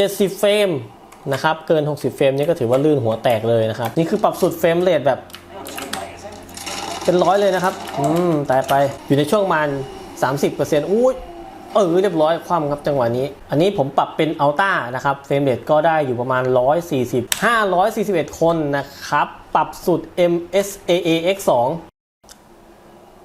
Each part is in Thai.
70 เฟรมนะครับ เกิน 60 เฟรมนี่ก็ถือว่าลื่นหัวแตกเลยนะครับ นี่คือปรับสุดเฟรมเรทแบบ เป็นร้อยเลยนะครับ อืมตายไปอยู่ในช่วงประมัน30%อุ้ยเออเรียบร้อยคว่ำครับจังหวะนี้ อันนี้ผมปรับเป็นอัลต้านะครับเฟรมเรทก็ได้อยู่ประมาณ 140 541 คนนะครับ ปรับสุด MSAA X2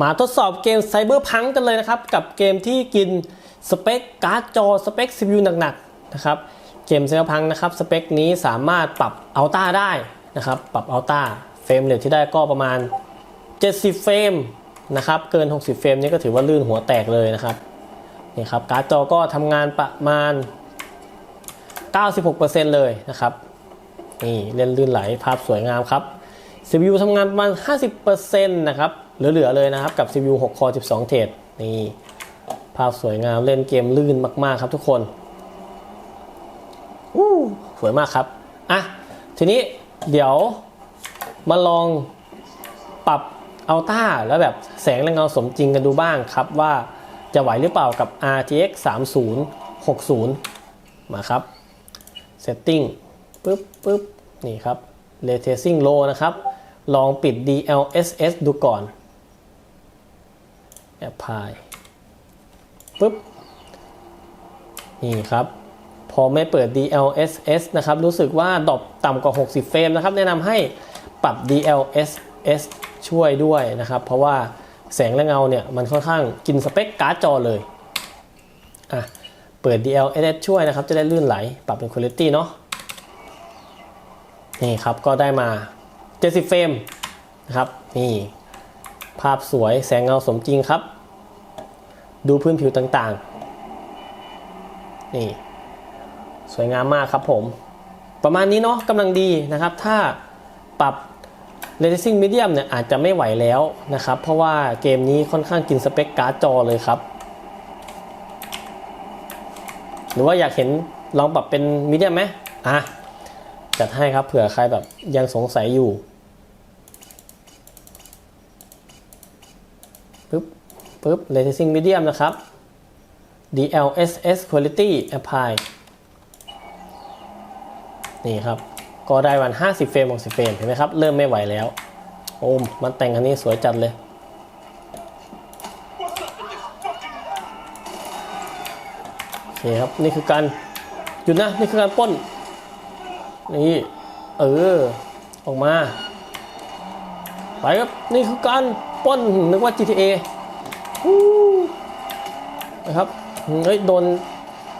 มาทดสอบเกม Cyberpunk กันเลยนะครับ กับเกมที่กินสเปคการ์ดจอสเปค CPU หนัก นะครับเกม Cyberpunk นะครับสเปคนี้สามารถปรับอัลต้าได้นะครับปรับอัลต้าเฟรมเรทที่ได้ก็ประมาณ 70 เฟรมนะครับเกิน 60 เฟรมนี่ก็ถือว่าลื่นหัวแตกเลยนะครับนี่ครับการ์ดจอก็ทำงานประมาณ 96%เลยนะครับนี่เล่นลื่นไหลภาพสวยงามครับ CPU ทำงานประมาณ 50%นะครับเหลือๆเลยนะครับกับ CPU 6 Core 12 เทรดนี่ภาพสวยงามเล่นเกมลื่นมากๆครับทุกคน อู้สวยมากครับอะทีนี้เดี๋ยวมาลองปรับเอัลต้าแล้วแบบแสงและเงาสมจริงกันดูบ้างครับ ว่าจะไหวหรือเปล่ากับ RTX 3060 มาครับ Setting ปึ๊บปึ๊บนี่ครับ Ray Tracing Low นะครับ ลองปิด DLSS ดูก่อน Apply ปึ๊บ นี่ครับ พอไม่เปิด DLSS นะครับ รู้สึกว่าดรอปต่ำกว่า 60 เฟรมนะครับ แนะนำให้ปรับ DLSS ช่วยด้วยนะครับ เพราะว่าแสงและเงาเนี่ยมันค่อนข้างกินสเปคการ์ดจอเลยอะเปิด DLSS ช่วยนะครับ จะได้ลื่นไหล ปรับเป็น Quality เนาะนี่ครับก็ได้มา 70 เฟรมนะครับ นี่ ภาพสวยแสงเงาสมจริงครับ ดูพื้นผิวต่างๆ นี่ สวยงามมากครับผม ประมาณนี้เนาะกำลังดีนะครับ ถ้าปรับ r a t i n g medium เนี่ยอาจจะไม่ไหวแล้วนะครับ เพราะว่าเกมนี้ค่อนข้างกินสเปคการ์ดจอเลยครับ หรือว่าอยากเห็นลองปรับเป็นมีเดียมไหมอะจัดให้ครับเผื่อใครแบบยังสงสัยอยู่ปึ๊บปึ๊บ r a t i n g medium นะครับ DLSS quality apply นี่ครับ ก็ได้วัน 50 เฟรม60เฟรมเห็นไหมครับ เริ่มไม่ไหวแล้ว โอ้มมันแต่งอันนี้สวยจัดเลย โอเคครับ นี่คือการ หยุดนะ นี่คือการป้น นี่ เออ ออกมา ไปครับ นี่คือการป้น นึกว่า GTA นะครับ เฮ้ย โดน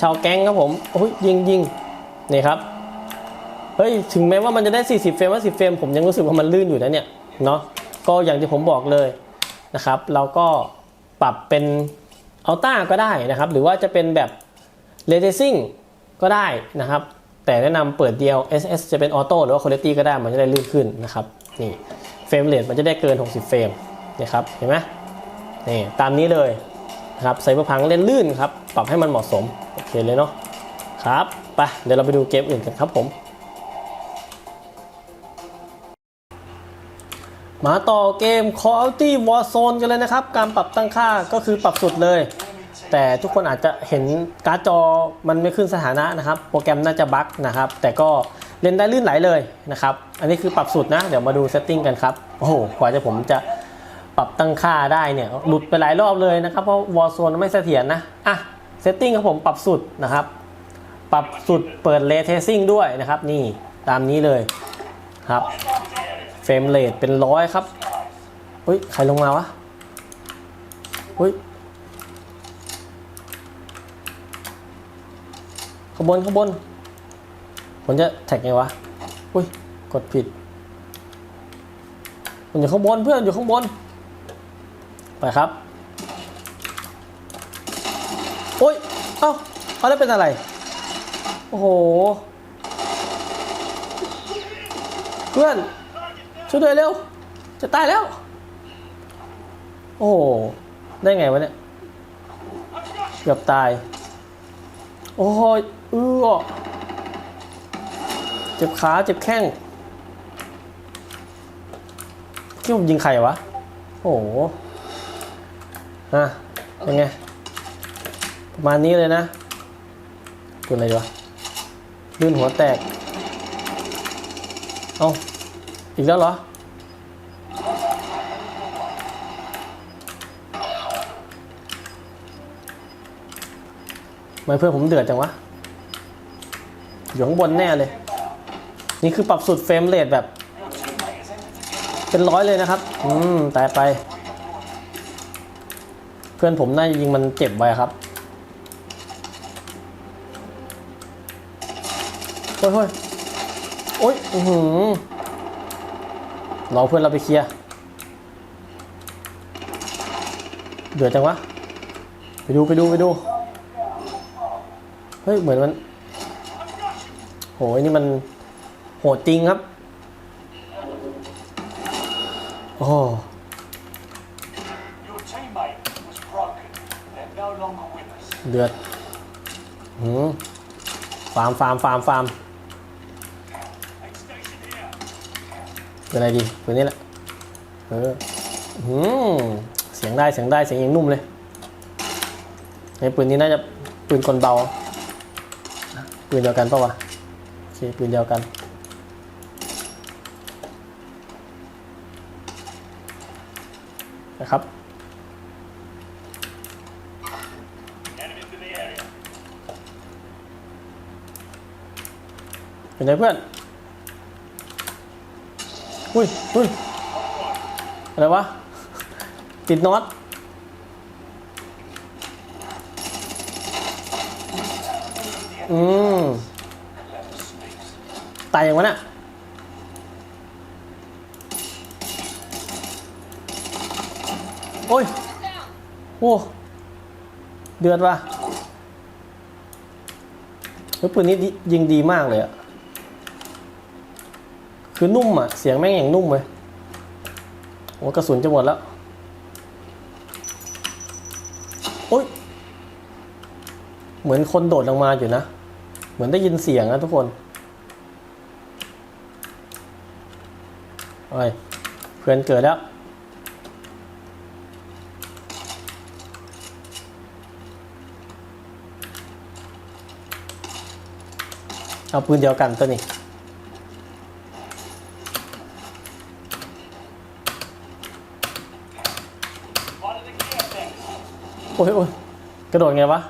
ชาวแก๊งครับผมโอ้ยยิงยิงนี่ครับ เฮ้ยถึงแม้ว่ามันจะได้ 40 เฟรมว่า10 เฟรมผมยังรู้สึกว่ามันลื่นอยู่นะเนี่ยเนาะก็อย่างที่ผมบอกเลยนะครับ เราก็ปรับเป็นอัลต้าก็ได้นะครับ หรือว่าจะเป็นแบบเรเ c ซิ่งก็ได้นะครับ แต่แนะนำเปิดเดียว SS จะเป็นออโต้หรือว่าคุณภาพก็ได้มันจะได้ลื่นขึ้นนะครับนี่เฟรมเรทมันจะได้เกิน 60 เฟรมนะครับเห็นไหมนี่ตามนี้เลยนะครับไซเบอร์พังเล่นลื่นครับ ปรับให้มันเหมาะสม โอเคเลยเนาะครับไปเดี๋ยวเราไปดูเกมอื่นกันครับผม มาต่อเกม Call of Duty Warzone กันเลยนะครับ การปรับตั้งค่าก็คือปรับสุดเลย แต่ทุกคนอาจจะเห็นการ์ดจอมันไม่ขึ้นสถานะนะครับ โปรแกรมน่าจะบั๊กนะครับ แต่ก็เล่นได้ลื่นไหลเลยนะครับ อันนี้คือปรับสุดนะ เดี๋ยวมาดูเซตติ้งกันครับ โอ้โห กว่าจะผมจะปรับตั้งค่าได้เนี่ย หลุดไปหลายรอบเลยนะครับ เพราะ Warzone ไม่เสถียรนะ อะ เซตติ้งครับผมปรับสุดนะครับ ปรับสุดเปิด Ray Tracing ด้วยนะครับ นี่ตามนี้เลยครับ เฟรมเรทเป็นร้อยครับเฮ้ยใครลงมาวะเฮ้ยขางบวนขางบวนผมจะแท็กไงวะอุ้ยกดผิดมันอยู่ข้างบนเพื่อนอยู่ข้างบน ไปครับ โอ้ย เอ้าเอาแล้วเป็นอะไร โอ้โห เพื่อน ช่วยด้วยเร็ว จะตายแล้ว โอ้ได้ไงวะเนี่ย เกือบตาย โอ้ยเอื้อเจ็บขาเจ็บแข้งที่ผมยิงใครวะ โอ้โหอะยังไง ประมาณนี้เลยนะตัวอะไรวะลื่นหัวแตก เอา อีกแล้วเหรอ ไมเพื่อนผมเดือดจังวะอยู่ข้างบนแน่เลย นี่คือปรับสุดเฟรมเรทแบบ เป็นร้อยเลยนะครับ อืม ตายไป เพื่อนผมน่าจะยิงมันเจ็บไว้ครับเฮ้ยเฮ้ยโอ้ยอือหือ รอเพื่อนเราไปเคลียร์เดือดจังวะ ไปดูไปดูไปดู เฮ้ย เหมือนมันโหยนี่มันโหดจริงครับ โอ้เดือดหืมฟาร์มฟาร์มฟาร์มฟาร์ม เป็นอะไรดีปืนนี้แหละเออหืมเสียงได้เสียงได้เสียงยังนุ่มเลยไอ้ปืนนี้น่าจะปืนกลเบาปืนเดียวกันปะวะโอเคปืนเดียวกันนะครับเป็นไงเพื่อน อุ้ยอุ้ยอะไรวะ ติดน็อตอืมตายอย่างวะน่ะโอ้ย โอ้ เดือดว่ะเฮ้ยปืนนี้ยิงดีมากเลยอะ คือนุ่มอะ เสียงแม่งอย่างนุ่มเลยโอ้กระสุนจะหมดแล้ว โอ้ย เหมือนคนโดดลงมาอยู่นะ เหมือนได้ยินเสียงนะทุกคนโอ้ยเพื่อนเกิดแล้ว เอาปืนเดียวกันตัวนี้ อ้ยโอ้ยกระโดดไงวะ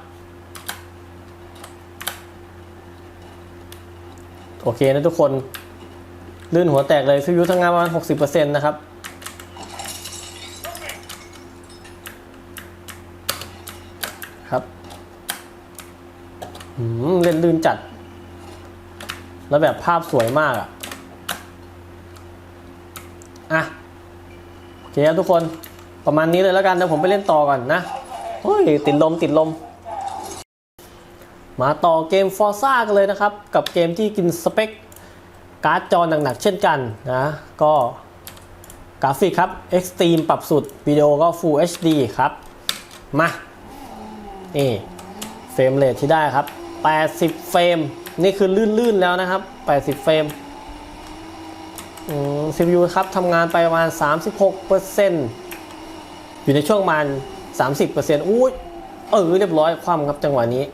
โอเคนะทุกคน ลื่นหัวแตกเลยซียูทั้งงานประมาณ 60%นะครับ ครับหืมเล่นลื่นจัด แล้วแบบภาพสวยมากอะอะ โอเคครับทุกคนประมาณนี้เลยแล้วกันเดี๋ยวผมไปเล่นต่อก่อนนะ เฮ้ยติดลมติดลม มาต่อเกมฟอร์ซ่ากันเลยนะครับ กับเกมที่กินสเปค การ์ดจอหนักๆเช่นกันนะ ก็กราฟิกครับ Extreme ปรับสุด วิดีโอก็ Full HD ครับ มา นี่เฟรมเรทที่ได้ครับ 80 เฟรม นี่คือลื่นๆแล้วนะครับ 80 เฟรมอืม CPU ครับทำงานไปประมาณ 36%อยู่ในช่วงมาณ 30%อุ้ยเออเรียบร้อยคว่ำครับจังหวะนี้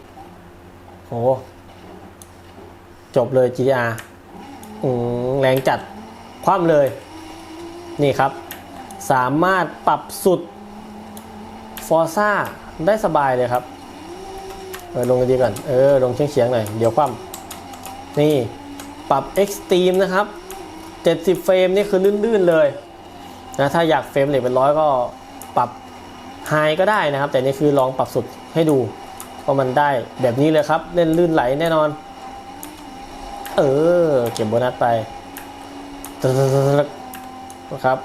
โอ้จบเลย GTR อืมแรงจัดคว่ำเลย นี่ครับ สามารถปรับสุดฟอร์ซ่าได้สบายเลยครับ เออลงดีก่อน เออ ลงเฉียงๆหน่อย เดี๋ยวคว่ำนี่ปรับ Extreme นะครับ 70 เฟรมนี่คือลื่นๆเลยนะถ้าอยากเฟรมเรทเป็นร้อยก็ปรับ ไฮก็ได้นะครับ แต่นี่คือลองปรับสุดให้ดูว่ามันได้แบบนี้เลยครับ เล่นลื่นไหลแน่นอน เออ เก็บโบนัสไปนะครับ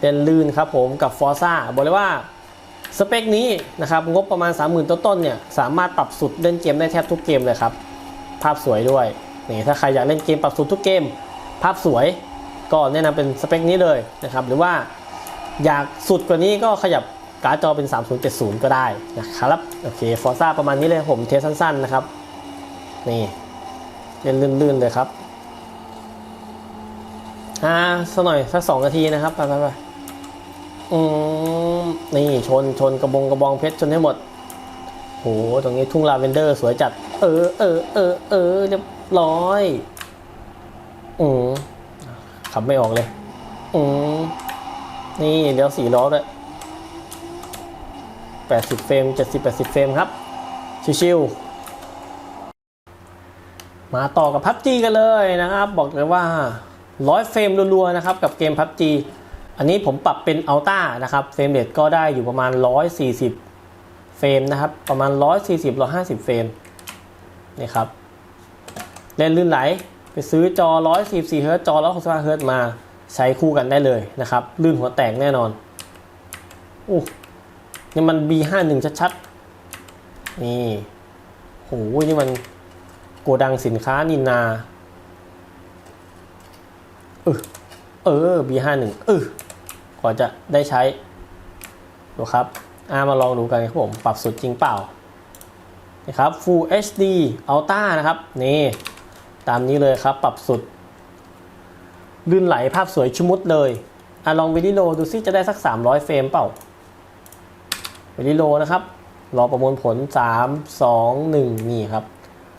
เล่นลื่นครับผมกับฟอร์ซ่าบอกเลยว่าสเปคนี้นะครับ งบประมาณ 30,000 ต้นๆเนี่ย สามารถปรับสุดเล่นเกมได้แทบทุกเกมเลยครับ ภาพสวยด้วยนี่ถ้าใครอยากเล่นเกมปรับสุดทุกเกม ภาพสวยก็แนะนำเป็นสเปคนี้เลยนะครับ หรือว่า อยากสุดกว่านี้ก็ขยับการ์ดจอเป็น 3070 ก็ได้นะครับ โอเคฟอร์ซ่าประมาณนี้เลยผมเทสสั้นๆนะครับ นี่เล่นลื่นๆเลยครับอ่าสักหน่อยสักสองนาทีนะครับไปไปไปอืมนี่ชนชนกระบงกระบองเพชรชนให้หมดโหตรงนี้ทุ่งลาเวนเดอร์สวยจัด เออเออเออเออเรียบร้อย อืมขับไม่ออกเลย อืม นี่เลี้ยวสี่ล้อด้วยแปดสิบเฟรมเจ็ดสิบแปดสิบเฟรมครับ ชิวๆ มาต่อกับพับจีกันเลยนะครับ บอกเลยว่าร้อยเฟรมรัวๆนะครับ กับเกมพับจีอันนี้ผมปรับเป็นอัลต้านะครับ เฟรมเรทก็ได้อยู่ประมาณ 140 เฟรมนะครับ ประมาณ 140 150 เฟรมนี่ครับ เล่นลื่นไหล ไปซื้อจอ 144 เฮิร์ตจอ 165 เฮิร์ตมา ใช้คู่กันได้เลยนะครับ ลื่นหัวแตกแน่นอน โอู้นี่มัน B51 ชัดๆ นี่โหนี่มันโกดังสินค้านินา เออเออ B51 เออกว่าจะได้ใช้ ดูครับอามาลองดูกันครับผม ปรับสุดจริงเปล่า นะครับ Full HD Ultra นะครับ นี่ ตามนี้เลยครับ ปรับสุด ลื่นไหลภาพสวยชุมุดเลยอะลองวิดีโอดูซิจะได้สัก 300 เฟรมเปล่าวิดีโอนะครับ รอประมวลผล 3 2 1 นี่ครับ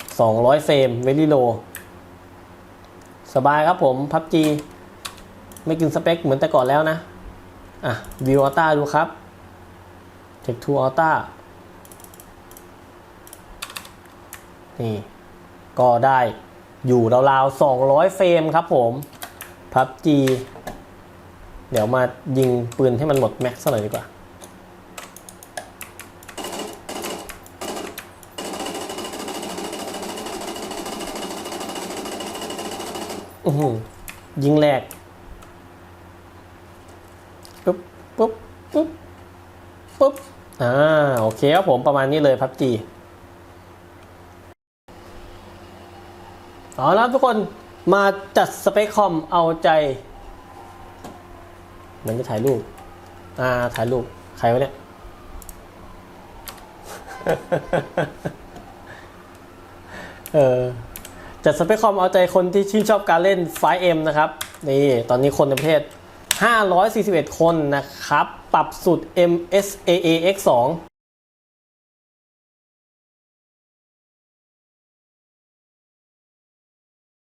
200 เฟรมวิดีโอสบายครับผมพับจีไม่กินสเปคเหมือนแต่ก่อนแล้วนะ อะวิวอัลต้าดูครับ Tech 2 Ultra นี่ ก็ได้อยู่ราวๆ200 เฟรมครับผม พับจีเดี๋ยวมายิงปืนให้มันหมดแม็กซ์ซะหน่อยดีกว่า อื้อยิงแรกปุ๊บปุ๊บปุ๊บปุ๊บอ่าโอเคครับผมประมาณนี้เลยพับจีเอาละทุกคน มาจัดสเปคคอมเอาใจเหมือนจะถ่ายรูป อ่า ถ่ายรูป ใครวะเนี่ย เออ จัดสเปคคอมเอาใจคนที่ชื่นชอบการเล่น 5M นะครับ นี่ ตอนนี้คนในประเทศ 541 คนนะครับ ปรับสุด MSAA X2